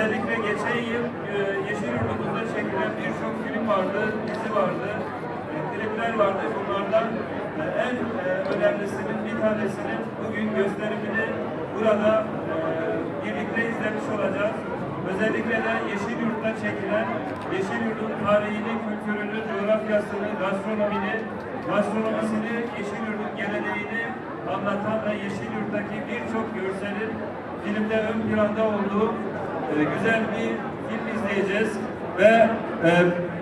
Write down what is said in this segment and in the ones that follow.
özellikle geçen yıl e, Yeşilyurt'umuzda çekilen birçok film vardı, dizi vardı, e, klipler vardı. Bunlardan e, en e, önemlisinin bir tanesinin bugün gösterimini burada e, birlikte izlemiş olacağız. Özellikle de Yeşilyurt'ta çekilen Yeşilyurt'un tarihini, kültürünü, coğrafyasını, gastronomini, gastronomisini, Yeşilyurt'un geleneğini anlatan ve Yeşilyurt'taki birçok görselin filmde ön planda olduğu güzel bir film izleyeceğiz ve e,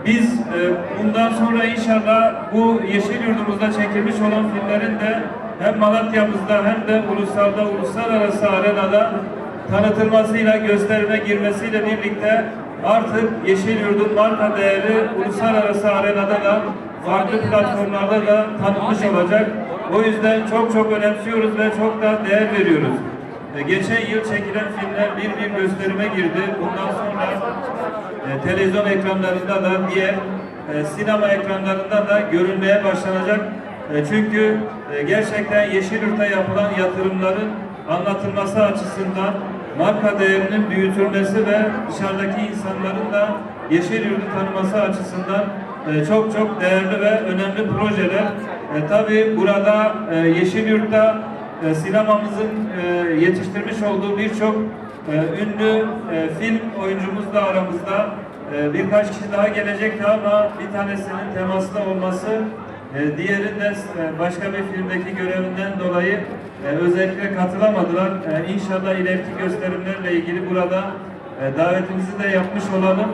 biz e, bundan sonra inşallah bu Yeşilyurt'umuzda çekilmiş olan filmlerin de hem Malatya'mızda hem de ulusalda, uluslararası arenada tanıtılmasıyla, gösterime girmesiyle birlikte artık Yeşilyurt'un marka değeri uluslararası arenada da farklı platformlarda da tanınmış olacak. O yüzden çok çok önemsiyoruz ve çok da değer veriyoruz. E, Geçen yıl çekilen filmler bir bir gösterime girdi. Bundan sonra e, televizyon ekranlarında da diğer e, sinema ekranlarında da görünmeye başlanacak. Çünkü gerçekten Yeşilyurt'a yapılan yatırımların anlatılması açısından marka değerinin büyütülmesi ve dışarıdaki insanların da Yeşilyurt'u tanıması açısından çok çok değerli ve önemli projeler. Tabii burada e, e, sinemamızın e, yetiştirmiş olduğu birçok e, ünlü e, film oyuncumuz da aramızda. Birkaç kişi daha gelecekti ama bir tanesinin temaslı olması, e, diğeri de e, başka bir filmdeki görevinden dolayı özellikle katılamadılar. E, inşallah ileriki gösterimlerle ilgili burada davetimizi de yapmış olalım.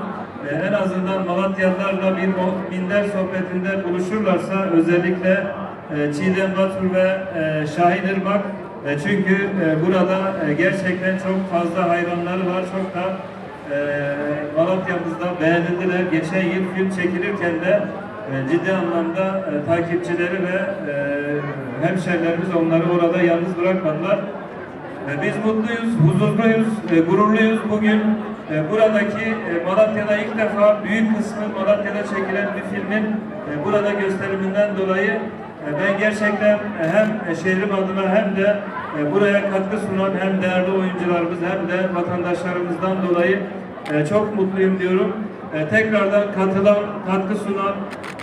En azından Malatyalılarla bir minder sohbetinde buluşurlarsa özellikle Çiğdem Batur ve e, Şahin Irmak e, çünkü e, burada e, gerçekten çok fazla hayranları var. Çok da e, Malatya'mızda beğenildiler. Geçen yıl film çekilirken de e, ciddi anlamda e, takipçileri ve e, hemşerilerimiz onları orada yalnız bırakmadılar. E, Biz mutluyuz, huzurluyuz, e, gururluyuz. Bugün e, buradaki e, Malatya'da ilk defa büyük kısmı Malatya'da çekilen bir filmin e, burada gösteriminden dolayı e, ben gerçekten e, hem e, şehrim adına hem de e, buraya katkı sunan hem değerli oyuncularımız hem de vatandaşlarımızdan dolayı e, çok mutluyum diyorum. E, Tekrardan katılan, katkı sunan,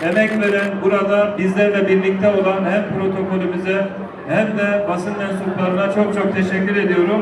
emek veren, burada bizlerle birlikte olan hem protokolümüze hem de basın mensuplarına çok çok teşekkür ediyorum.